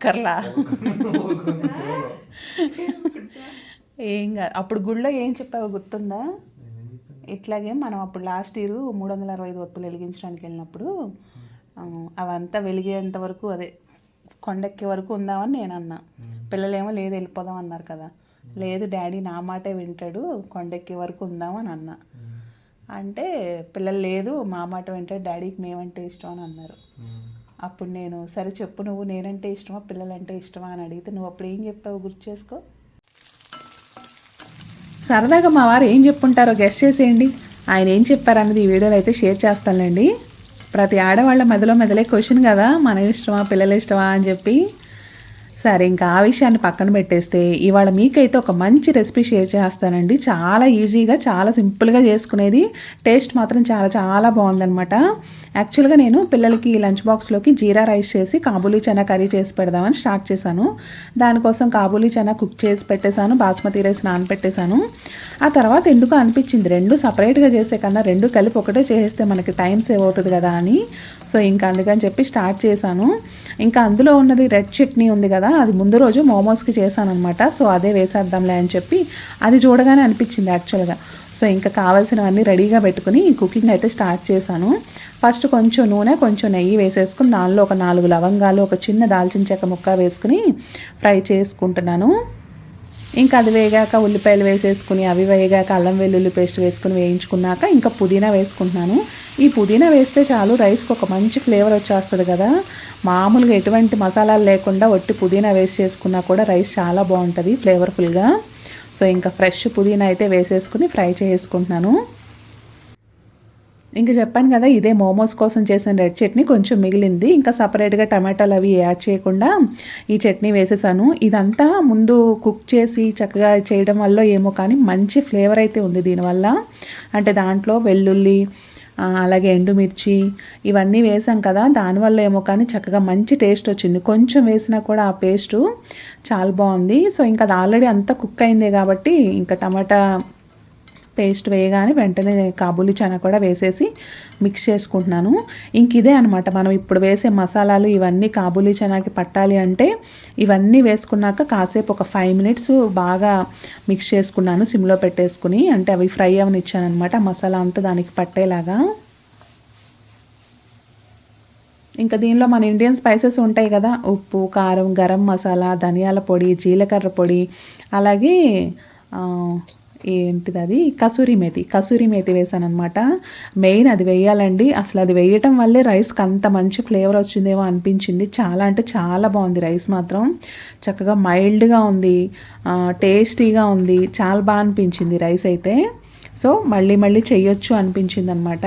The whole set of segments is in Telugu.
అక్కర్లా ఏం కాదు అప్పుడు గుళ్ళో ఏం చెప్పావు గుర్తుందా? ఇట్లాగే మనం అప్పుడు లాస్ట్ ఇయర్ మూడు వందల అరవై ఐదు ఒత్తులు వెలిగించడానికి వెళ్ళినప్పుడు అవంతా వెలిగేంత వరకు అదే కొండెక్కే వరకు ఉందామని నేను అన్నా పిల్లలేమో లేదు వెళ్ళిపోదాం అన్నారు కదా. లేదు డాడీ నా మాటే వింటాడు కొండెక్కే వరకు ఉందామని అన్నా అంటే పిల్లలు లేదు మా మాట వింటాడు డాడీకి మేమంటే ఇష్టం అని అన్నారు. అప్పుడు నేను సరే చెప్పు నువ్వు నేనంటే ఇష్టమా పిల్లలంటే ఇష్టమా? అని అడిగితే నువ్వు అప్పుడు ఏం చెప్పావు? గుర్తు చేసుకో. సరదాగా మా వారు ఏం చెప్పుంటారో గెస్ట్ చేసేయండి. ఆయన ఏం చెప్పారన్నది ఈ వీడియోలో అయితే షేర్ చేస్తానులేండి. ప్రతి ఆడవాళ్ళ మెదలో మెదలే క్వశ్చన్ కదా మన ఇష్టమా పిల్లల ఇష్టమా? అని చెప్పి. సరే ఇంకా ఆ విషయాన్ని పక్కన పెట్టేస్తే ఇవాళ మీకైతే ఒక మంచి రెసిపీ షేర్ చేస్తానండి. చాలా ఈజీగా చాలా సింపుల్గా చేసుకునేది. టేస్ట్ మాత్రం చాలా చాలా బాగుందనమాట యాక్చువల్గా నేను పిల్లలకి లంచ్ బాక్స్లోకి జీరా రైస్ చేసి కాబూలీ చనా కర్రీ చేసి పెడదామని స్టార్ట్ చేశాను. దానికోసం కాబూలీ చనా కుక్ చేసి పెట్టేశాను బాస్మతి రైస్ నానపెట్టేశాను. ఆ తర్వాత ఎందుకు అనిపించింది? రెండు సపరేట్గా చేసే కన్నా రెండు కలిపి ఒకటే చేసేస్తే మనకి టైం సేవ్ అవుతుంది కదా అని. సో ఇంకా అందుకని చెప్పి స్టార్ట్ చేశాను. ఇంకా అందులో ఉన్నది రెడ్ చట్నీ ఉంది కదా అది ముందు రోజు మోమోస్కి చేశాను అనమాట సో అదే వేసేద్దాంలే అని చెప్పి అది చూడగానే అనిపించింది యాక్చువల్గా సో ఇంకా కావాల్సినవన్నీ రెడీగా పెట్టుకుని కుకింగ్ అయితే స్టార్ట్ చేశాను. ఫస్ట్ కొంచెం నూనె కొంచెం నెయ్యి వేసేసుకుని దానిలో ఒక నాలుగు లవంగాలు ఒక చిన్న దాల్చిన చెక్క ముక్క వేసుకుని ఫ్రై చేసుకుంటున్నాను. ఇంకా అది వేగాక ఉల్లిపాయలు వేసేసుకుని అవి వేగాక అల్లం వెల్లుల్లి పేస్ట్ వేసుకుని వేయించుకున్నాక ఇంకా పుదీనా వేసుకుంటున్నాను. ఈ పుదీనా వేస్తే చాలు రైస్కి ఒక మంచి ఫ్లేవర్ వచ్చేస్తుంది కదా. మామూలుగా ఎటువంటి మసాలాలు లేకుండా ఒట్టి పుదీనా వేస్ట్ చేసుకున్నా కూడా రైస్ చాలా బాగుంటుంది ఫ్లేవర్ఫుల్గా సో ఇంకా ఫ్రెష్ పుదీనా అయితే వేసేసుకుని ఫ్రై చేసుకుంటున్నాను. ఇంకా చెప్పాను కదా ఇదే మోమోస్ కోసం చేసిన రెడ్ చట్నీ కొంచెం మిగిలింది. ఇంకా సపరేట్గా టమాటాలు అవి యాడ్ చేయకుండా ఈ చట్నీ వేసేసాను. ఇదంతా ముందు కుక్ చేసి చక్కగా చేయడం వల్ల ఏమో కానీ మంచి ఫ్లేవర్ అయితే ఉంది దీనివల్ల. అంటే దాంట్లో వెల్లుల్లి అలాగే ఎండుమిర్చి ఇవన్నీ వేసాం కదా దానివల్ల ఏమో కానీ చక్కగా మంచి టేస్ట్ వచ్చింది. కొంచెం వేసినా కూడా ఆ పేస్టు చాలా బాగుంది. సో ఇంకా అది ఆల్రెడీ అంతా కుక్ అయిందే కాబట్టి ఇంకా టమాటా పేస్ట్ వేయగానే వెంటనే కాబూలి చనా కూడా వేసేసి మిక్స్ చేసుకుంటున్నాను. ఇంక ఇదే అనమాట మనం ఇప్పుడు వేసే మసాలాలు ఇవన్నీ కాబూలి చనాకి పట్టాలి అంటే ఇవన్నీ వేసుకున్నాక కాసేపు ఒక ఫైవ్ మినిట్స్ బాగా మిక్స్ చేసుకున్నాను సిమ్లో పెట్టేసుకుని అంటే అవి ఫ్రై అవనిచ్చాను అనమాట మసాలా అంతా దానికి పట్టేలాగా. ఇంకా దీనిలో మన ఇండియన్ స్పైసెస్ ఉంటాయి కదా ఉప్పు కారం గరం మసాలా ధనియాల పొడి జీలకర్ర పొడి అలాగే ఏంటిది అది? కసూరి మేతి. కసూరి మేతి వేసాను అనమాట మెయిన్ అది వేయాలండి. అసలు అది వేయటం వల్లే రైస్కి అంత మంచి ఫ్లేవర్ వచ్చిందేమో అనిపించింది. చాలా అంటే చాలా బాగుంది రైస్ మాత్రం. చక్కగా మైల్డ్గా ఉంది. టేస్టీగా ఉంది. చాలా బాగా అనిపించింది రైస్ అయితే. సో మళ్ళీ మళ్ళీ చేయొచ్చు అనిపించింది అనమాట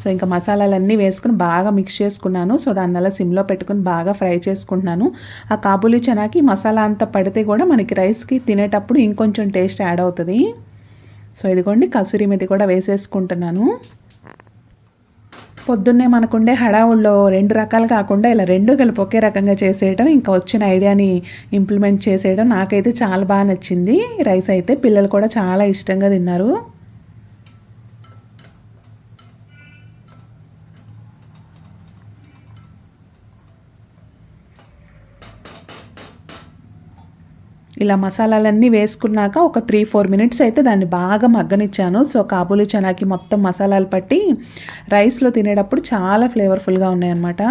సో ఇంకా మసాలాలన్నీ వేసుకుని బాగా మిక్స్ చేసుకున్నాను. సో దాన్ని అలా సిమ్లో పెట్టుకుని బాగా ఫ్రై చేసుకుంటున్నాను. ఆ కాబూలీ చనాకి మసాలా అంతా పడితే కూడా మనకి రైస్కి తినేటప్పుడు ఇంకొంచెం టేస్ట్ యాడ్ అవుతుంది. సో ఇదిగోండి కసూరి మెతి కూడా వేసేసుకుంటున్నాను. పొద్దున్నే మనకుండే హడావుల్లో రెండు రకాలు కాకుండా ఇలా రెండు కలిపి ఒకే రకంగా చేసేయడం ఇంకా వచ్చిన ఐడియాని ఇంప్లిమెంట్ చేసేయడం నాకైతే చాలా బాగా నచ్చింది. రైస్ అయితే పిల్లలు కూడా చాలా ఇష్టంగా తిన్నారు. ఇలా మసాలాలన్నీ వేసుకున్నాక ఒక త్రీ ఫోర్ మినిట్స్ అయితే దాన్ని బాగా మగ్గనిచ్చాను. సో కాబూలి చనాకి మొత్తం మసాలాలు పట్టి రైస్లో తినేటప్పుడు చాలా ఫ్లేవర్ఫుల్గా ఉన్నాయన్నమాట.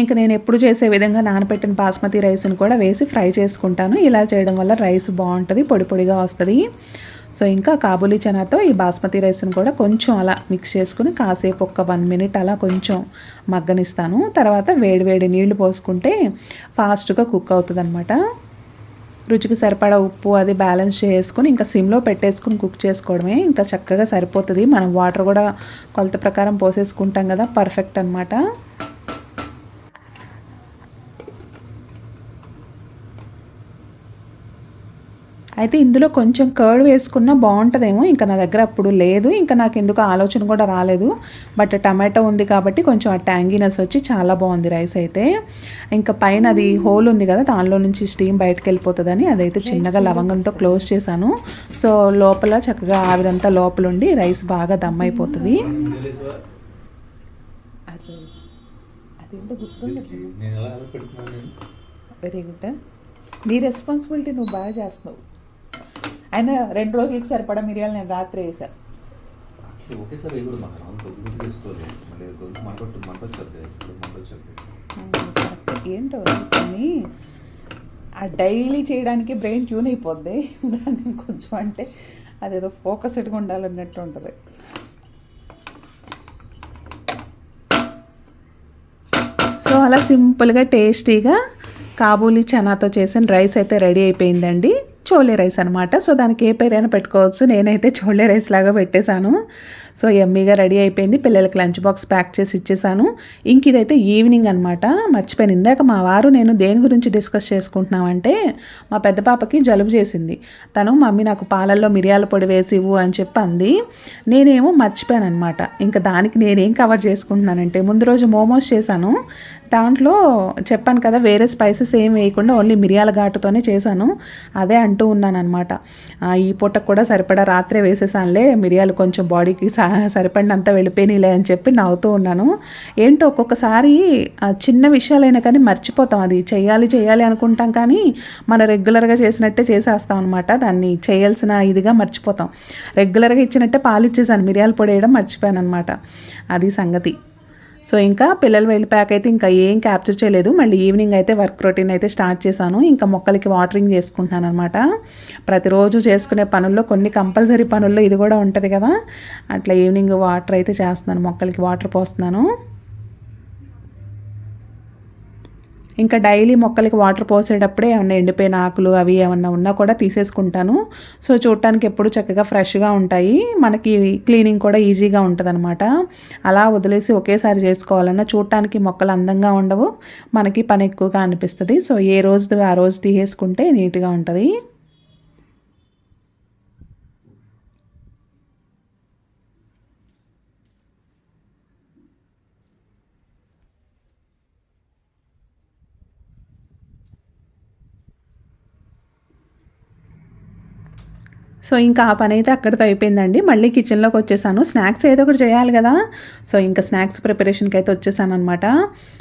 ఇంకా నేను ఎప్పుడు చేసే విధంగా నానబెట్టిన బాస్మతి రైస్ని కూడా వేసి ఫ్రై చేసుకుంటాను. ఇలా చేయడం వల్ల రైస్ బాగుంటుంది పొడి పొడిగా వస్తుంది. సో ఇంకా కాబూలీ చనాతో ఈ బాస్మతి రైస్ని కూడా కొంచెం అలా మిక్స్ చేసుకుని కాసేపు ఒక వన్ మినిట్ అలా కొంచెం మగ్గనిస్తాను. తర్వాత వేడివేడి నీళ్ళు పోసుకుంటే ఫాస్ట్గా కుక్ అవుతుంది అనమాట రుచికి సరిపడా ఉప్పు అది బ్యాలెన్స్ చేసుకుని ఇంకా సిమ్లో పెట్టేసుకుని కుక్ చేసుకోవడమే ఇంకా చక్కగా సరిపోతుంది. మనం వాటర్ కూడా కొలత ప్రకారం పోసేసుకుంటాం కదా పర్ఫెక్ట్ అనమాట అయితే ఇందులో కొంచెం కర్డ్ వేసుకున్నా బాగుంటుందేమో. ఇంకా నా దగ్గర అప్పుడు లేదు. ఇంకా నాకు ఎందుకు ఆలోచన కూడా రాలేదు. బట్ టమాటో ఉంది కాబట్టి కొంచెం ఆ ట్యాంగీనెస్ వచ్చి చాలా బాగుంది రైస్ అయితే. ఇంకా పైన అది హోల్ ఉంది కదా దానిలో నుంచి స్టీమ్ బయటకు వెళ్ళిపోతుందని అదైతే చిన్నగా లవంగంతో క్లోజ్ చేశాను. సో లోపల చక్కగా ఆవిరంతా లోపల ఉండి రైస్ బాగా దమ్ అయిపోతుంది. నేను వెరీ గుడ్. నీ రెస్పాన్సిబిలిటీ నువ్వు బాగా చేస్తున్నావు. అయినా రెండు రోజులకి సరిపడా మిరియాలు నేను రాత్రి వేసాను ఒకేసారి కూడా ఏంటో కానీ ఆ డైలీ చేయడానికి బ్రెయిన్ ట్యూన్ అయిపోద్ది. దాన్ని కొంచెం అంటే అదేదో ఫోకస్డ్గా ఉండాలన్నట్టు ఉంటుంది. సో అలా సింపుల్గా టేస్టీగా కాబూలీ చనాతో చేసిన రైస్ అయితే రెడీ అయిపోయిందండి. చోలే రైస్ అనమాట సో దానికి ఏ పేరైనా పెట్టుకోవచ్చు. నేనైతే చోలే రైస్ లాగా పెట్టేశాను. సో ఎమ్మీగా రెడీ అయిపోయింది. పిల్లలకి లంచ్ బాక్స్ ప్యాక్ చేసి ఇచ్చేసాను ఇంక ఇదైతే ఈవినింగ్ అనమాట మర్చిపోయాను. ఇందాక మా వారు నేను దేని గురించి డిస్కస్ చేసుకుంటున్నామంటే మా పెద్ద పాపకి జలుబు చేసింది. తను మమ్మీ నాకు పాలల్లో మిరియాల పొడి వేసి ఇవ్వు అని చెప్పి అంది. నేనేమో మర్చిపోయాను అనమాట ఇంకా దానికి నేనేం కవర్ చేసుకుంటున్నానంటే ముందు రోజు మోమోస్ చేశాను. దాంట్లో చెప్పాను కదా వేరే స్పైసెస్ ఏం వేయకుండా ఓన్లీ మిరియాల ఘాటుతోనే చేశాను. అదే అంటూ ఉన్నాను అనమాట ఈ పూటకు కూడా సరిపడా రాత్రే వేసేసానులే మిరియాలు కొంచెం బాడీకి స సరిపడినంత వెళ్ళిపోయినాయిలే అని చెప్పి నవ్వుతూ ఉన్నాను. ఏంటో ఒక్కొక్కసారి చిన్న విషయాలైనా కానీ మర్చిపోతాం. అది చేయాలి చేయాలి అనుకుంటాం కానీ మనం రెగ్యులర్గా చేసినట్టే చేసేస్తాం అనమాట దాన్ని చేయాల్సిన ఇదిగా మర్చిపోతాం. రెగ్యులర్గా ఇచ్చినట్టే పాలు ఇచ్చేసాను మిరియాల పొడి వేయడం మర్చిపోయాను అనమాట అది సంగతి. సో ఇంకా పిల్లలు వెళ్ళిపోయాక అయితే ఇంకా ఏం క్యాప్చర్ చేయలేదు. మళ్ళీ ఈవినింగ్ అయితే వర్క్ రొటీన్ అయితే స్టార్ట్ చేశాను. ఇంకా మొక్కలకి వాటరింగ్ చేసుకుంటున్నాను అనమాట ప్రతిరోజు చేసుకునే పనుల్లో కొన్ని కంపల్సరీ పనుల్లో ఇది కూడా ఉంటుంది కదా. అట్లా ఈవినింగ్ వాటర్ అయితే చేస్తున్నాను మొక్కలకి వాటర్ పోస్తున్నాను. ఇంకా డైలీ మొక్కలకి వాటర్ పోసేటప్పుడే ఏమన్నా ఎండిపోయిన ఆకులు అవి ఏమన్నా ఉన్నా కూడా తీసేసుకుంటాను. సో చూడటానికి ఎప్పుడు చక్కగా ఫ్రెష్గా ఉంటాయి. మనకి క్లీనింగ్ కూడా ఈజీగా ఉంటుందన్నమాట. అలా వదిలేసి ఒకేసారి చేసుకోవాలన్నా చూడటానికి మొక్కలు అందంగా ఉండవు. మనకి పని ఎక్కువగా అనిపిస్తుంది. సో ఏ రోజు ఆ రోజు తీసేసుకుంటే నీట్గా ఉంటుంది. సో ఇంకా ఆ పని అయితే అక్కడితో అయిపోయిందండి. మళ్ళీ కిచెన్లోకి వచ్చేసాను. స్నాక్స్ ఏదో ఒకటి చేయాలి కదా. సో ఇంకా స్నాక్స్ ప్రిపరేషన్కి అయితే వచ్చేసాను అనమాట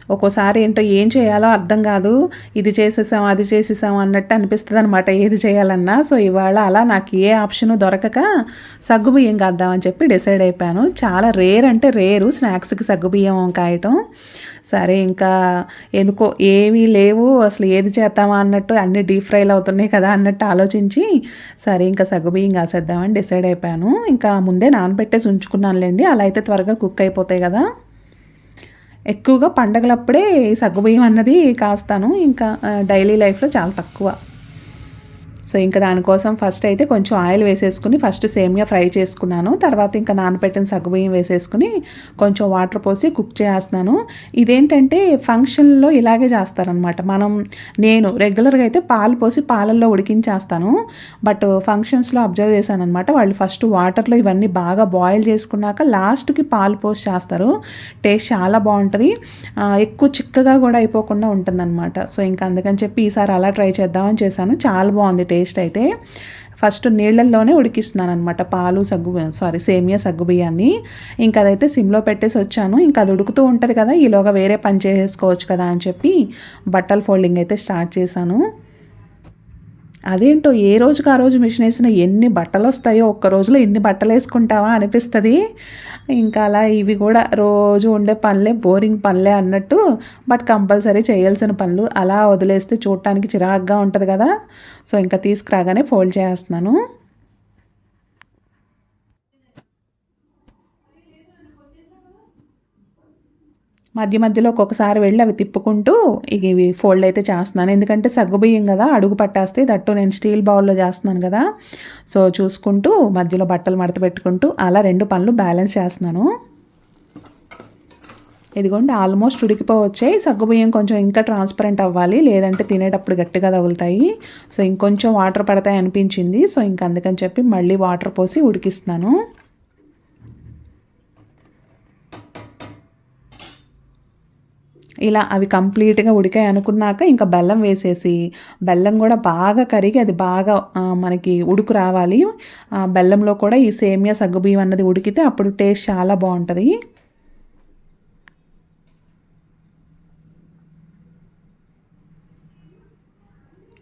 ఒక్కోసారి ఏంటో ఏం చేయాలో అర్థం కాదు. ఇది చేసేసాం అది చేసేసాం అన్నట్టు అనిపిస్తుంది అనమాట ఏది చేయాలన్నా. సో ఇవాళ అలా నాకు ఏ ఆప్షన్ దొరకక సగ్గుబియ్యం కాద్దామని చెప్పి డిసైడ్ అయిపోయాను. చాలా రేర్ అంటే రేరు స్నాక్స్కి సగ్గుబియ్యం కాయటం సరే ఇంకా ఎందుకో ఏమీ లేవు అసలు ఏది చేద్దామా అన్నట్టు అన్ని డీప్ ఫ్రైలు అవుతున్నాయి కదా అన్నట్టు ఆలోచించి సరే ఇంకా సగ్గుబియ్యం కాసేద్దామని డిసైడ్ అయిపోయాను. ఇంకా ముందే నానబెట్టేసి ఉంచుకున్నానులేండి అలా అయితే త్వరగా కుక్ అయిపోతాయి కదా. ఎక్కువగా పండగలప్పుడే సగ్గుబియ్యం అన్నది కాస్తాను ఇంకా డైలీ లైఫ్లో చాలా తక్కువ. సో ఇంకా దానికోసం ఫస్ట్ అయితే కొంచెం ఆయిల్ వేసేసుకుని ఫస్ట్ సేమియా ఫ్రై చేసుకున్నాను. తర్వాత ఇంకా నానబెట్టిన సగ్గుబియ్యం వేసేసుకుని కొంచెం వాటర్ పోసి కుక్ చేస్తున్నాను. ఇదేంటంటే ఫంక్షన్లో ఇలాగే చేస్తారనమాట మనం నేను రెగ్యులర్గా అయితే పాలు పోసి పాలల్లో ఉడికించేస్తాను. బట్ ఫంక్షన్స్లో అబ్జర్వ్ చేశాను అనమాట వాళ్ళు ఫస్ట్ వాటర్లో ఇవన్నీ బాగా బాయిల్ చేసుకున్నాక లాస్ట్కి పాలు పోసి చేస్తారు. టేస్ట్ చాలా బాగుంటుంది. ఎక్కువ చిక్కగా కూడా అయిపోకుండా ఉంటుందన్నమాట. సో ఇంకా అందుకని చెప్పి ఈసారి అలా ట్రై చేద్దామని చేశాను. చాలా బాగుంది టేస్ట్ అయితే ఫస్ట్ నీళ్ళల్లోనే ఉడికిస్తున్నాను అనమాట పాలు సగ్గు సారీ సేమియా సగ్గు బియ్యాన్ని. ఇంకా అదైతే సిమ్లో పెట్టేసి వచ్చాను. ఇంకా అది ఉడుకుతూ ఉంటుంది కదా ఈలోగా వేరే పని చేసేసుకోవచ్చు కదా అని చెప్పి బట్టల ఫోల్డింగ్ అయితే స్టార్ట్ చేశాను. అదేంటో ఏ రోజుకి ఆ రోజు మిషన్ వేసిన ఎన్ని బట్టలు వస్తాయో ఒక్క రోజులో ఎన్ని బట్టలు వేసుకుంటావా అనిపిస్తుంది. ఇంకా అలా ఇవి కూడా రోజు ఉండే పనులే బోరింగ్ పనులే అన్నట్టు బట్ కంపల్సరీ చేయాల్సిన పనులు అలా వదిలేస్తే చూడటానికి చిరాగ్గా ఉంటుంది కదా. సో ఇంకా తీసుకురాగానే ఫోల్డ్ చేస్తున్నాను. మధ్య మధ్యలో ఒక్కొక్కసారి వెళ్ళి అవి తిప్పుకుంటూ ఇవి ఫోల్డ్ అయితే చేస్తున్నాను. ఎందుకంటే సగ్గుబియ్యం కదా అడుగు పట్టేస్తే దట్టు నేను స్టీల్ బౌల్లో చేస్తున్నాను కదా. సో చూసుకుంటూ మధ్యలో బట్టలు మడత పెట్టుకుంటూ అలా రెండు పనులు బ్యాలెన్స్ చేస్తున్నాను. ఇదిగోండి ఆల్మోస్ట్ ఉడికిపోవచ్చాయి సగ్గుబియ్యం కొంచెం ఇంకా ట్రాన్స్పరెంట్ అవ్వాలి లేదంటే తినేటప్పుడు గట్టిగా తగులుతాయి. సో ఇంకొంచెం వాటర్ పడతాయి అనిపించింది. సో ఇంక అందుకని చెప్పి మళ్ళీ వాటర్ పోసి ఉడికిస్తున్నాను. ఇలా అవి కంప్లీట్గా ఉడికాయి అనుకున్నాక ఇంకా బెల్లం వేసేసి బెల్లం కూడా బాగా కరిగి అది బాగా మనకి ఉడుకు రావాలి. ఆ బెల్లంలో కూడా ఈ సేమియా సగ్గుబియ్యం అన్నది ఉడికితే అప్పుడు టేస్ట్ చాలా బాగుంటుంది.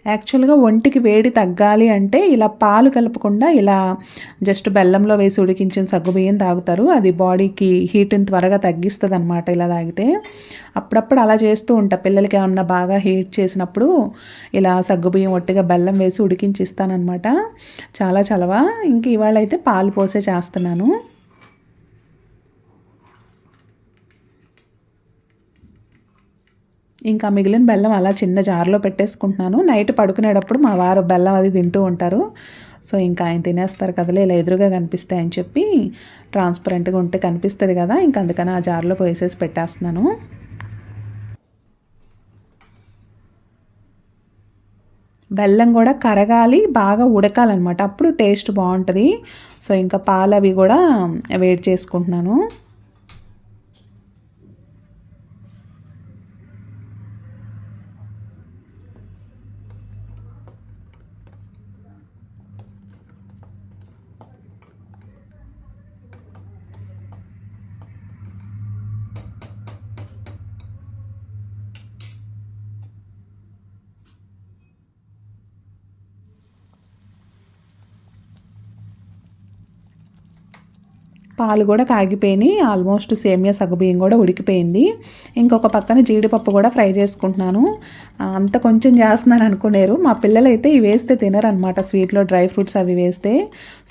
యాక్చువల్గా ఒంటికి వేడి తగ్గాలి అంటే ఇలా పాలు కలపకుండా ఇలా జస్ట్ బెల్లంలో వేసి ఉడికించిన సగ్గుబియ్యం తాగుతారు. అది బాడీకి హీట్ని త్వరగా తగ్గిస్తుంది అనమాట ఇలా తాగితే. అప్పుడప్పుడు అలా చేస్తూ ఉంటా. పిల్లలకి ఏమన్నా బాగా హీట్ చేసినప్పుడు ఇలా సగ్గుబియ్యం ఒట్టిగా బెల్లం వేసి ఉడికించి ఇస్తానమాట చాలా చలవ? ఇంక ఇవాళ అయితే పాలు పోసే చేస్తున్నాను. ఇంకా మిగిలిన బెల్లం అలా చిన్న జార్లో పెట్టేసుకుంటున్నాను. నైట్ పడుకునేటప్పుడు మా వారు బెల్లం అది తింటూ ఉంటారు. సో ఇంకా ఆయన తినేస్తారు కదలే ఇలా ఎదురుగా కనిపిస్తాయని చెప్పి ట్రాన్స్పరెంట్గా ఉంటే కనిపిస్తుంది కదా ఇంకా అందుకని ఆ జార్లో పోసేసి పెట్టేస్తున్నాను. బెల్లం కూడా కరగాలి బాగా ఉడకాలన్నమాట. అప్పుడు టేస్ట్ బాగుంటుంది. సో ఇంకా పాలు అవి కూడా వేడి చేసుకుంటున్నాను. పాలు కూడా కాగిపోయినాయి. ఆల్మోస్ట్ సేమియా సగ్గుబియ్యం కూడా ఉడికిపోయింది. ఇంకొక పక్కన జీడిపప్పు కూడా ఫ్రై చేసుకుంటున్నాను. అంత కొంచెం చేస్తున్నాను అనుకునేరు. మా పిల్లలు అయితే ఇవి వేస్తే తినరనమాట స్వీట్లో డ్రై ఫ్రూట్స్ అవి వేస్తే.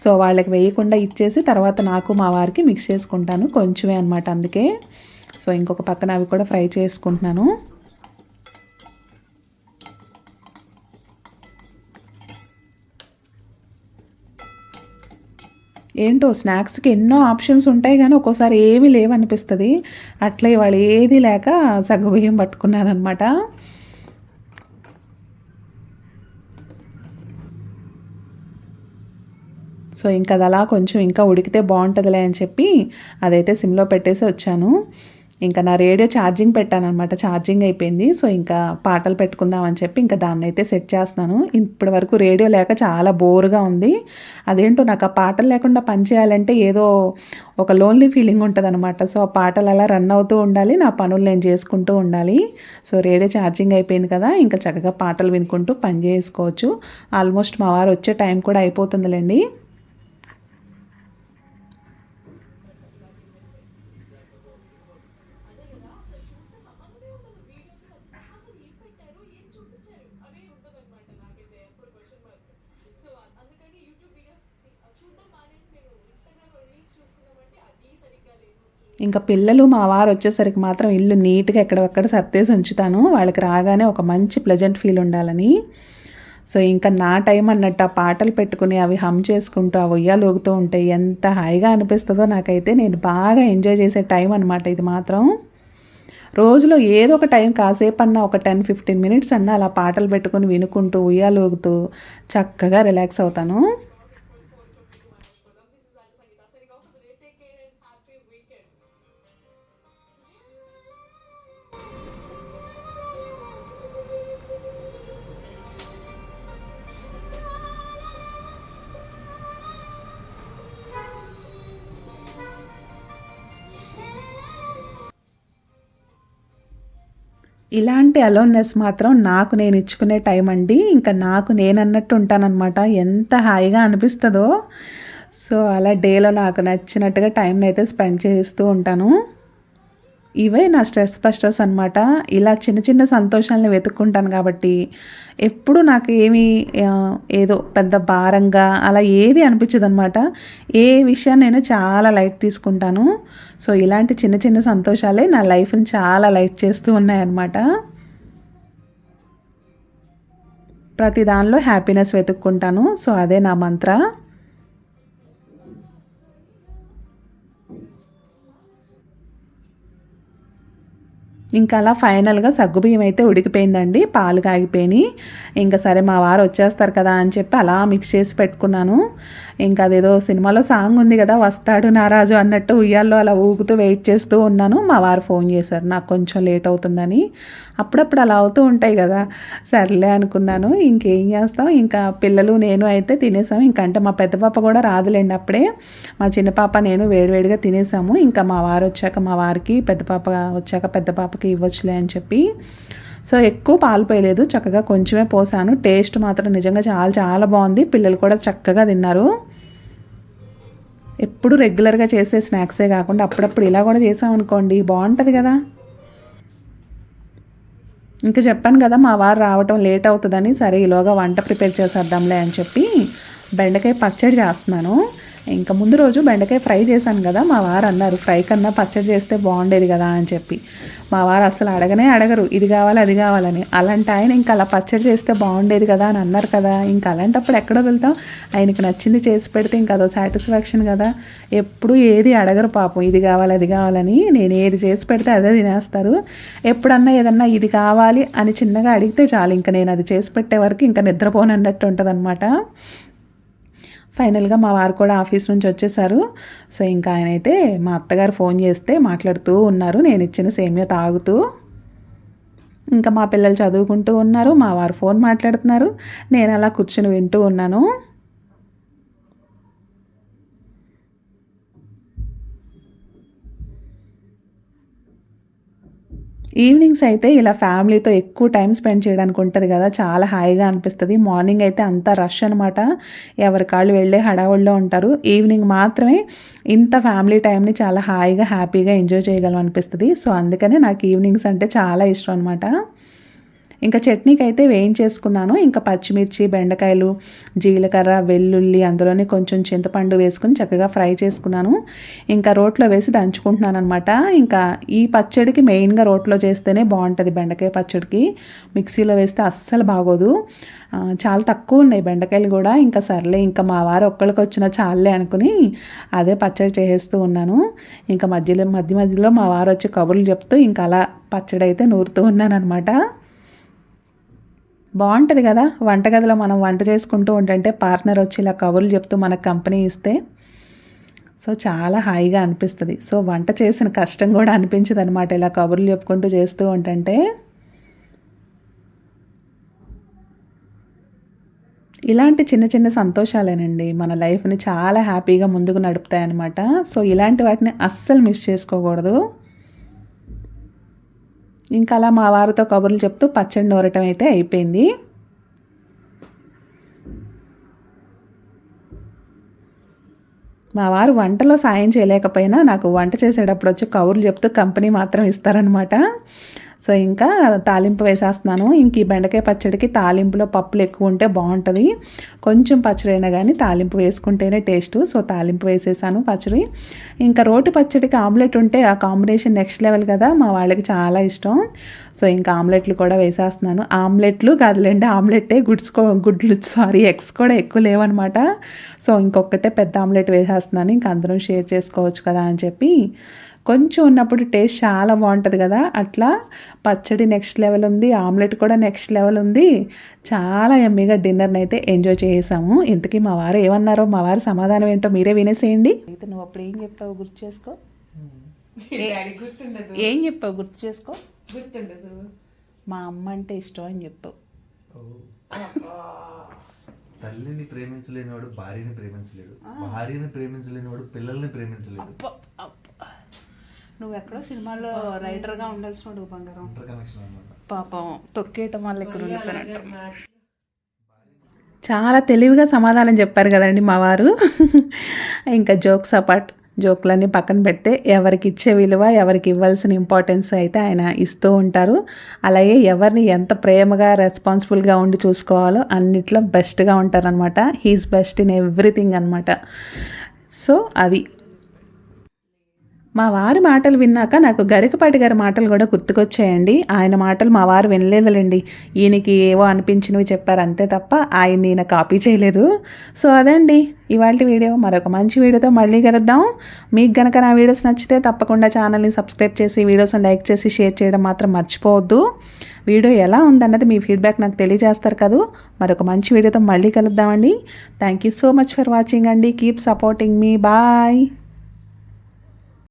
సో వాళ్ళకి వేయకుండా ఇచ్చేసి తర్వాత నాకు మా వారికి మిక్స్ చేసుకుంటాను. కొంచెమే అనమాట అందుకే. సో ఇంకొక పక్కన అవి కూడా ఫ్రై చేసుకుంటున్నాను. ఏంటో స్నాక్స్కి ఎన్నో ఆప్షన్స్ ఉంటాయి కానీ ఒక్కోసారి ఏమీ లేవనిపిస్తుంది. అట్లే వాళ్ళు ఏది లేక సగ్గుబియ్యం పట్టుకున్నారనమాట సో ఇంకా అది అలా కొంచెం ఇంకా ఉడికితే బాగుంటుందిలే అని చెప్పి అదైతే సిమ్లో పెట్టేసి వచ్చాను. ఇంకా నా రేడియో ఛార్జింగ్ పెట్టానమాట ఛార్జింగ్ అయిపోయింది. సో ఇంకా పాటలు పెట్టుకుందాం అని చెప్పి ఇంకా దాన్ని అయితే సెట్ చేస్తున్నాను. ఇప్పటి వరకు రేడియో లేక చాలా బోరుగా ఉంది. అదేంటో నాకు ఆ పాటలు లేకుండా పని చేయాలంటే ఏదో ఒక లోన్లీ ఫీలింగ్ ఉంటుందనమాట సో ఆ పాటలు అలా రన్ అవుతూ ఉండాలి. నా పనులు నేను చేసుకుంటూ ఉండాలి. సో రేడియో ఛార్జింగ్ అయిపోయింది కదా. ఇంకా చక్కగా పాటలు వినుకుంటూ పని చేసుకోవచ్చు. ఆల్మోస్ట్ మా వారు వచ్చే టైం కూడా అయిపోతుందిలేండి. ఇంకా పిల్లలు మా వారు వచ్చేసరికి మాత్రం ఇల్లు నీట్గా ఎక్కడెక్కడ సర్దేసి ఉంచుతాను. వాళ్ళకి రాగానే ఒక మంచి ప్లెజెంట్ ఫీల్ ఉండాలని. సో ఇంకా నా టైం అన్నట్టు ఆ పాటలు పెట్టుకుని అవి హమ్ చేసుకుంటూ ఆ ఉయ్యాలు ఊగుతూ ఉంటే ఎంత హాయిగా అనిపిస్తుందో నాకైతే నేను బాగా ఎంజాయ్ చేసే టైం అనమాట ఇది మాత్రం. రోజులో ఏదో ఒక టైం కాసేపు అన్నా ఒక టెన్ ఫిఫ్టీన్ మినిట్స్ అన్నా అలా పాటలు పెట్టుకుని వినుకుంటూ ఉయ్యాలు ఊగుతూ చక్కగా రిలాక్స్ అవుతాను. ఇలాంటి అలోన్నెస్ మాత్రం నాకు నేను ఇచ్చుకునే టైం అండి. ఇంకా నాకు నేను అన్నట్టు ఉంటానన్నమాట. ఎంత హాయిగా అనిపిస్తుందో. సో అలా డేలో నాకు నచ్చినట్టుగా టైంని అయితే స్పెండ్ చేస్తూ ఉంటాను. ఇవే నా స్ట్రెస్ బస్టర్స్ అనమాట ఇలా చిన్న చిన్న సంతోషాలను వెతుక్కుంటాను కాబట్టి ఎప్పుడు నాకు ఏమి ఏదో పెద్ద భారంగా అలా ఏది అనిపించదు అనమాట ఏ విషయాన్ని నేను చాలా లైట్ తీసుకుంటాను. సో ఇలాంటి చిన్న చిన్న సంతోషాలే నా లైఫ్ని చాలా లైట్ చేస్తూ ఉన్నాయన్నమాట. ప్రతి దానిలో హ్యాపీనెస్ వెతుక్కుంటాను. సో అదే నా మంత్ర. ఇంకా అలా ఫైనల్గా సగ్గుబియ్యం అయితే ఉడికిపోయిందండి. పాలు కాగిపోయినాయి. ఇంకా సరే మా వారు వచ్చేస్తారు కదా అని చెప్పి అలా మిక్స్ చేసి పెట్టుకున్నాను. ఇంకా అదేదో సినిమాలో సాంగ్ ఉంది కదా వస్తాడు నారాజు అన్నట్టు ఉయ్యాల్లో అలా ఊగుతూ వెయిట్ చేస్తూ ఉన్నాను. మా వారు ఫోన్ చేశారు నాకు కొంచెం లేట్ అవుతుందని. అప్పుడప్పుడు అలా అవుతూ ఉంటాయి కదా. సర్లే అనుకున్నాను. ఇంకేం చేస్తాం? ఇంకా పిల్లలు నేను అయితే తినేసాం. ఇంకా అంటే మా పెద్ద పాప కూడా రాదులేండి అప్పుడే. మా చిన్న పాప నేను వేడివేడిగా తినేసాము. ఇంకా మా వారు వచ్చాక మా వారికి పెద్ద పాప వచ్చాక పెద్ద పాప పాపకి ఇవ్వచ్చులే అని చెప్పి. సో ఎక్కువ పాలు పోయలేదు. చక్కగా కొంచెమే పోసాను. టేస్ట్ మాత్రం నిజంగా చాలా చాలా బాగుంది. పిల్లలు కూడా చక్కగా తిన్నారు. ఎప్పుడు రెగ్యులర్గా చేసే స్నాక్సే కాకుండా అప్పుడప్పుడు ఇలా కూడా చేసామనుకోండి బాగుంటుంది కదా. ఇంకా చెప్పాను కదా మా వారు రావటం లేట్ అవుతుందని సరే ఈలోగా వంట ప్రిపేర్ చేసేద్దాంలే అని చెప్పి బెండకాయ పచ్చడి చేస్తున్నాను. ఇంకా ముందు రోజు బెండకాయ ఫ్రై చేశాను కదా మా వారు అన్నారు ఫ్రై కన్నా పచ్చడి చేస్తే బాగుండేది కదా అని చెప్పి. మా వారు అసలు అడగనే అడగరు ఇది కావాలి అది కావాలని. అలాంటి ఆయన ఇంకా అలా పచ్చడి చేస్తే బాగుండేది కదా అని అన్నారు కదా. ఇంకా అలాంటప్పుడు ఎక్కడ వెళ్తాం ఆయనకి నచ్చింది చేసి పెడితే ఇంకా అదో సాటిస్ఫాక్షన్ కదా. ఎప్పుడు ఏది అడగరు పాపం ఇది కావాలి అది కావాలని. నేను ఏది చేసి పెడితే అదే తినేస్తారు. ఎప్పుడన్నా ఏదన్నా ఇది కావాలి అని చిన్నగా అడిగితే చాలు ఇంకా నేను అది చేసి పెట్టే వరకు ఇంకా నిద్రపోను అన్నట్టు ఉంటుంది ఫైనల్గా మా వారు కూడా ఆఫీస్ నుంచి వచ్చేసారు. సో ఇంకా ఆయన అయితే మా అత్తగారు ఫోన్ చేస్తే మాట్లాడుతూ ఉన్నారు. నేను ఇచ్చిన సేమియా తాగుతూ. ఇంకా మా పిల్లలు చదువుకుంటూ ఉన్నారు. మా వారు ఫోన్ మాట్లాడుతున్నారు. నేను అలా కూర్చుని వింటూ ఉన్నాను. ఈవినింగ్స్ అయితే ఇలా ఫ్యామిలీతో ఎక్కువ టైం స్పెండ్ చేయడానికి ఉంటుంది కదా చాలా హాయిగా అనిపిస్తుంది. మార్నింగ్ అయితే అంత రష్ అనమాట ఎవరి కాళ్ళు వెళ్ళే హడావుల్లో ఉంటారు. ఈవినింగ్ మాత్రమే ఇంత ఫ్యామిలీ టైంని చాలా హాయిగా హ్యాపీగా ఎంజాయ్ చేయగలం అనిపిస్తుంది. సో అందుకనే నాకు ఈవినింగ్స్ అంటే చాలా ఇష్టం అనమాట ఇంకా చట్నీకి అయితే వేయించేసుకున్నాను. ఇంకా పచ్చిమిర్చి బెండకాయలు జీలకర్ర వెల్లుల్లి అందులోనే కొంచెం చింతపండు వేసుకుని చక్కగా ఫ్రై చేసుకున్నాను. ఇంకా రోట్లో వేసి దంచుకుంటున్నాను అనమాట ఇంకా ఈ పచ్చడికి మెయిన్గా రోట్లో చేస్తేనే బాగుంటుంది బెండకాయ పచ్చడికి. మిక్సీలో వేస్తే అస్సలు బాగోదు. చాలా తక్కువ ఉన్నాయి బెండకాయలు కూడా. ఇంకా సర్లే ఇంకా మా వారు ఒక్కళ్ళకి వచ్చిన చాలే అనుకుని అదే పచ్చడి చేసేస్తూ ఉన్నాను. ఇంకా మధ్యలో మధ్య మధ్యలో మా వారు వచ్చి కబుర్లు చెప్తూ ఇంకా అలా పచ్చడి అయితే నూరుతూ ఉన్నాను అనమాట బాగుంటుంది కదా. వంటగదిలో మనం వంట చేసుకుంటూ ఉంటుంటే పార్ట్నర్ వచ్చి ఇలా కబుర్లు చెప్తూ మనకు కంపెనీ ఇస్తే సో చాలా హాయిగా అనిపిస్తుంది. సో వంట చేసిన కష్టం కూడా అనిపించదు అనమాట ఇలా కబుర్లు చెప్పుకుంటూ చేస్తూ ఉంటుంటే ఇలాంటి చిన్న చిన్న సంతోషాలేనండి. మన లైఫ్ని చాలా హ్యాపీగా ముందుకు నడుపుతాయన్నమాట. సో ఇలాంటి వాటిని అస్సలు మిస్ చేసుకోకూడదు. ఇంకా అలా మా వారితో కబుర్లు చెప్తూ పచ్చడి నూరటం అయితే అయిపోయింది. మా వారు వంటలో సాయం చేయలేకపోయినా నాకు వంట చేసేటప్పుడు వచ్చి కబుర్లు చెప్తూ కంపెనీ మాత్రం ఇస్తారనమాట సో ఇంకా తాలింపు వేసేస్తున్నాను. ఇంక ఈ బెండకాయ పచ్చడికి తాలింపులో పప్పులు ఎక్కువ ఉంటే బాగుంటుంది. కొంచెం పచ్చడి అయినా కానీ తాలింపు వేసుకుంటేనే టేస్ట్. సో తాలింపు వేసేసాను పచ్చడి. ఇంకా రోటి పచ్చడికి ఆమ్లెట్ ఉంటే ఆ కాంబినేషన్ నెక్స్ట్ లెవెల్ కదా. మా వాళ్ళకి చాలా ఇష్టం. సో ఇంకా ఆమ్లెట్లు కూడా వేసేస్తున్నాను. ఆమ్లెట్లు కాదులేండి ఆమ్లెట్టే గుడ్స్ గుడ్లు సారీ ఎగ్స్ కూడా ఎక్కువ లేవన్నమాట. సో ఇంకొకటే పెద్ద ఆమ్లెట్ వేసేస్తున్నాను. ఇంకా అందరం షేర్ చేసుకోవచ్చు కదా అని చెప్పి. కొంచెం ఉన్నప్పుడు టేస్ట్ చాలా బాగుంటుంది కదా. అట్లా పచ్చడి నెక్స్ట్ లెవెల్ ఉంది ఆమ్లెట్ కూడా నెక్స్ట్ లెవెల్ ఉంది. చాలా ఎమ్మీగా డిన్నర్ని అయితే ఎంజాయ్ చేసాము ఇంతకీ మా వారు ఏమన్నారో మా వారి సమాధానం ఏంటో మీరే వినేసేయండి. అయితే నువ్వు అప్పుడు ఏం చెప్పావు గుర్తు చేసుకో? ఏం చెప్పావు గుర్తు చేసుకో? గుర్తుండదు. మా అమ్మ అంటే ఇష్టం అని చెప్పావు. తల్లిని ప్రేమించలేనివాడు భార్యని ప్రేమించలేడు. భార్యని ప్రేమించలేనివాడు పిల్లల్ని ప్రేమించలేడు. నువ్వు ఎక్కడో సినిమాలో రైటర్గా ఉండాల్సిన బంగారం. ఇంటర్ కనెక్షన్ అనమాట పాపం తొక్కేయటం వల్ల ఇక్కడ ఉండిపోయినట్టు. చాలా తెలివిగా సమాధానం చెప్పారు కదండి మా వారు. ఇంకా జోక్స్ అపార్ట్ జోక్లన్నీ పక్కన పెడితే ఎవరికి ఇచ్చే విలువ ఎవరికి ఇవ్వాల్సిన ఇంపార్టెన్స్ అయితే ఆయన ఇస్తూ ఉంటారు. అలాగే ఎవరిని ఎంత ప్రేమగా రెస్పాన్సిబుల్గా ఉండి చూసుకోవాలో అన్నిట్లో బెస్ట్గా ఉంటారనమాట హీస్ బెస్ట్ ఇన్ ఎవ్రీథింగ్ అనమాట సో అది మా వారి మాటలు విన్నాక నాకు గరికపాటి గారి మాటలు కూడా గుర్తుకొచ్చాయండి. ఆయన మాటలు మా వారు వినలేదులేండి. ఈయనకి ఏవో అనిపించినవి చెప్పారు అంతే తప్ప ఆయన ఈయన కాపీ చేయలేదు. సో అదండి. ఇవాళ వీడియో. మరొక మంచి వీడియోతో మళ్ళీ కలుద్దాం. మీకు గనక నా వీడియోస్ నచ్చితే తప్పకుండా ఛానల్ని సబ్స్క్రైబ్ చేసి వీడియోస్ని లైక్ చేసి షేర్ చేయడం మాత్రం మర్చిపోవద్దు. వీడియో ఎలా ఉందన్నది మీ ఫీడ్బ్యాక్ నాకు తెలియజేస్తారు కదా. మరొక మంచి వీడియోతో మళ్ళీ కలుద్దామండి. Thank you so much for watching అండి. కీప్ సపోర్టింగ్ మీ బాయ్